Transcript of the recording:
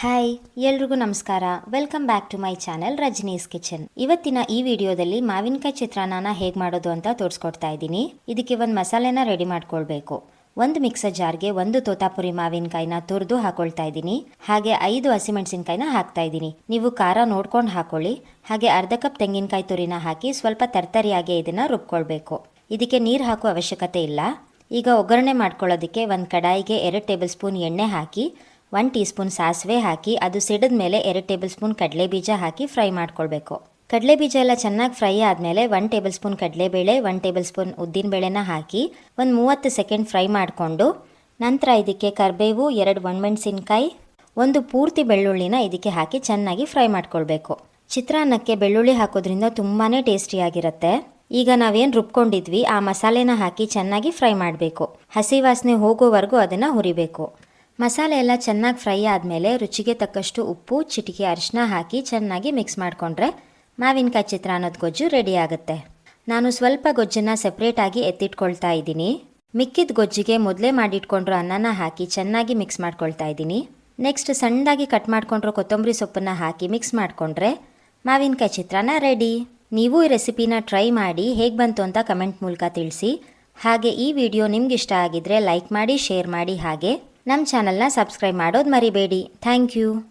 Hi ಎಲ್ರಿಗೂ ನಮಸ್ಕಾರ. Welcome back to my channel Rajani's kitchen ಇವತ್ತಿನ ಈ ವಿಡಿಯೋದಲ್ಲಿ ಮಾವಿನಕಾಯಿ ಚಿತ್ರಾನ್ನ ಹೇಗೆ ಮಾಡೋದು ಅಂತ ತೋರಿಸ್ಕೊಡ್ತಾ ಇದ್ದೀನಿ. ಇದಕ್ಕೆ ಒಂದು ಮಸಾಲೆನ ರೆಡಿ ಮಾಡ್ಕೊಳ್ಬೇಕು. ಒಂದು ಮಿಕ್ಸರ್ ಜಾರ್ಗೆ ಒಂದು ತೋತಾಪುರಿ ಮಾವಿನಕಾಯಿನ ತುರಿದು ಹಾಕೊಳ್ತಾ ಇದ್ದೀನಿ. ಹಾಗೆ ಐದು ಹಸಿಮೆಣಸಿನ್ಕಾಯಿನ ಹಾಕ್ತಾ ಇದ್ದೀನಿ. ನೀವು ಖಾರ ನೋಡ್ಕೊಂಡು ಹಾಕೊಳ್ಳಿ. ಹಾಗೆ ಅರ್ಧ ಕಪ್ ತೆಂಗಿನಕಾಯಿ ತುರಿನ ಹಾಕಿ ಸ್ವಲ್ಪ ತರ್ತರಿಯಾಗಿ ಇದನ್ನು ರುಬ್ಕೊಳ್ಬೇಕು. ಇದಕ್ಕೆ ನೀರು ಹಾಕೋ ಅವಶ್ಯಕತೆ ಇಲ್ಲ. ಈಗ ಒಗ್ಗರಣೆ ಮಾಡ್ಕೊಳ್ಳೋದಕ್ಕೆ ಒಂದು ಕಡಾಯಿಗೆ ಎರಡು ಟೇಬಲ್ ಸ್ಪೂನ್ ಎಣ್ಣೆ ಹಾಕಿ ಒನ್ ಟೀ ಸ್ಪೂನ್ ಸಾಸಿವೆ ಹಾಕಿ, ಅದು ಸಿಡಿದ ಮೇಲೆ ಎರಡು ಟೇಬಲ್ ಸ್ಪೂನ್ ಕಡಲೆ ಬೀಜ ಹಾಕಿ ಫ್ರೈ ಮಾಡ್ಕೊಳ್ಬೇಕು. ಕಡಲೆ ಬೀಜ ಎಲ್ಲ ಚೆನ್ನಾಗಿ ಫ್ರೈ ಆದಮೇಲೆ ಒನ್ ಟೇಬಲ್ ಸ್ಪೂನ್ ಕಡಲೆಬೇಳೆ ಒನ್ ಟೇಬಲ್ ಸ್ಪೂನ್ ಉದ್ದಿನಬೇಳೆನ ಹಾಕಿ ಒಂದು ಮೂವತ್ತು ಸೆಕೆಂಡ್ ಫ್ರೈ ಮಾಡಿಕೊಂಡು, ನಂತರ ಇದಕ್ಕೆ ಕರಿಬೇವು, ಎರಡು ಒಣಮೆಣಸಿನ್ಕಾಯಿ, ಒಂದು ಪೂರ್ತಿ ಬೆಳ್ಳುಳ್ಳಿನ ಇದಕ್ಕೆ ಹಾಕಿ ಚೆನ್ನಾಗಿ ಫ್ರೈ ಮಾಡ್ಕೊಳ್ಬೇಕು. ಚಿತ್ರಾನ್ನಕ್ಕೆ ಬೆಳ್ಳುಳ್ಳಿ ಹಾಕೋದ್ರಿಂದ ತುಂಬಾ ಟೇಸ್ಟಿಯಾಗಿರುತ್ತೆ. ಈಗ ನಾವೇನು ರುಬ್ಕೊಂಡಿದ್ವಿ, ಆ ಮಸಾಲೆನ ಹಾಕಿ ಚೆನ್ನಾಗಿ ಫ್ರೈ ಮಾಡಬೇಕು. ಹಸಿ ವಾಸನೆ ಹೋಗೋವರೆಗೂ ಅದನ್ನು ಹುರಿಬೇಕು. ಮಸಾಲೆ ಎಲ್ಲ ಚೆನ್ನಾಗಿ ಫ್ರೈ ಆದಮೇಲೆ ರುಚಿಗೆ ತಕ್ಕಷ್ಟು ಉಪ್ಪು, ಚಿಟಿಕೆ ಅರಿಶಿನ ಹಾಕಿ ಚೆನ್ನಾಗಿ ಮಿಕ್ಸ್ ಮಾಡಿಕೊಂಡ್ರೆ ಮಾವಿನಕಾಯಿ ಚಿತ್ರಾನ್ನದ ಗೊಜ್ಜು ರೆಡಿ ಆಗುತ್ತೆ. ನಾನು ಸ್ವಲ್ಪ ಗೊಜ್ಜನ್ನು ಸೆಪ್ರೇಟಾಗಿ ಎತ್ತಿಟ್ಕೊಳ್ತಾ ಇದ್ದೀನಿ. ಮಿಕ್ಕಿದ ಗೊಜ್ಜಿಗೆ ಮೊದಲೇ ಮಾಡಿಟ್ಕೊಂಡ್ರು ಅನ್ನನ ಹಾಕಿ ಚೆನ್ನಾಗಿ ಮಿಕ್ಸ್ ಮಾಡ್ಕೊಳ್ತಾ ಇದ್ದೀನಿ. ನೆಕ್ಸ್ಟ್ ಸಣ್ಣದಾಗಿ ಕಟ್ ಮಾಡ್ಕೊಂಡ್ರು ಕೊತ್ತಂಬರಿ ಸೊಪ್ಪನ್ನು ಹಾಕಿ ಮಿಕ್ಸ್ ಮಾಡಿಕೊಂಡ್ರೆ ಮಾವಿನಕಾಯಿ ಚಿತ್ರಾನ್ನ ರೆಡಿ ನೀವು ಈ ರೆಸಿಪಿನ ಟ್ರೈ ಮಾಡಿ ಹೇಗೆ ಬಂತು ಅಂತ ಕಮೆಂಟ್ ಮೂಲಕ ತಿಳಿಸಿ. ಹಾಗೆ ಈ ವಿಡಿಯೋ ನಿಮ್ಗೆ ಇಷ್ಟ ಆಗಿದ್ರೆ ಲೈಕ್ ಮಾಡಿ ಶೇರ್ ಮಾಡಿ, ಹಾಗೆ ನಮ್ಮ ಚಾನಲ್ನ ಸಬ್ಸ್ಕ್ರೈಬ್ ಮಾಡೋದು ಮರಿಬೇಡಿ. Thank you.